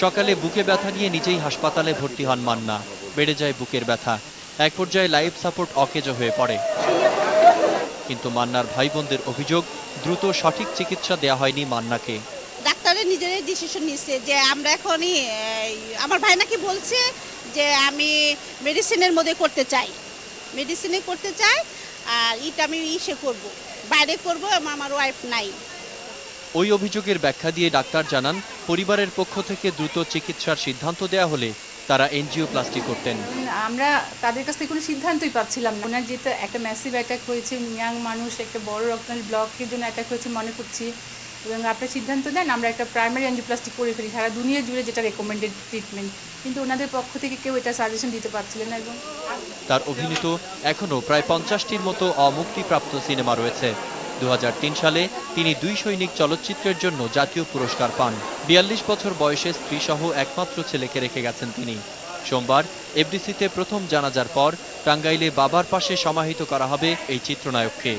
সকালে বুকে ব্যথা নিয়ে নিজেই হাসপাতালে ভর্তি হন মান্না। বেড়ে যায় বুকের ব্যথা। এক পর্যায়ে লাইফ সাপোর্ট অকেজো হয়ে পড়ে। কিন্তু মান্নার ভাই বোনদের অভিযোগ দ্রুত সঠিক চিকিৎসা দেয়া হয়নি মান্নাকে। ডাক্তারের নিজেরাই ডিসিশন নিচ্ছে যে আমরা এখনই আমার ভাই নাকি বলছে যে আমি মেডিসিনের মধ্যে করতে চাই। মেডিসিনে করতে চাই আর ইটা আমি ইসে করব। বাইরে করব এবং আমার ওয়াইফ নাই। ওই অভিযোগের ব্যাখ্যা দিয়ে ডাক্তার জানান পরিবারের পক্ষ থেকে দ্রুত চিকিৎসার সিদ্ধান্ত দেয়া হলে তারা এনজিওপ্লাস্টি করতেন। আমরা তাদের কাছ থেকে কোনো সিদ্ধান্তই পাচ্ছিলাম না। ওনার যেহেতু একটা ম্যাসিভ অ্যাটাক হয়েছে ইয়াং মানুষ একটা বড় রকমের ব্লকের জন্য অ্যাটাক হয়েছে মনে করছি। এবং আপনার সিদ্ধান্ত দেন আমরা একটা প্রাইমারি অ্যাঞ্জিওপ্লাস্টি করে ফেলি সারা দুনিয়া জুড়ে যেটা রেকমেন্ডেড ট্রিটমেন্ট কিন্তু ওনাদের পক্ষ থেকে কেউ এটা সাজেশন দিতে পারছিলেন না এবং তার অভিনীত এখনও প্রায় পঞ্চাশটির মতো অমুক্তিপ্রাপ্ত সিনেমা রয়েছে। দু হাজার তিন সালে তিনি দুই সৈনিক চলচ্চিত্রের জন্য জাতীয় পুরস্কার পান। বিয়াল্লিশ বছর বয়সে স্ত্রী সহ একমাত্র ছেলেকে রেখে গেছেন তিনি। সোমবার এফডিসিতে প্রথম জানাজার পর টাঙ্গাইলে বাবার পাশে সমাহিত করা হবে এই চিত্রনায়ককে।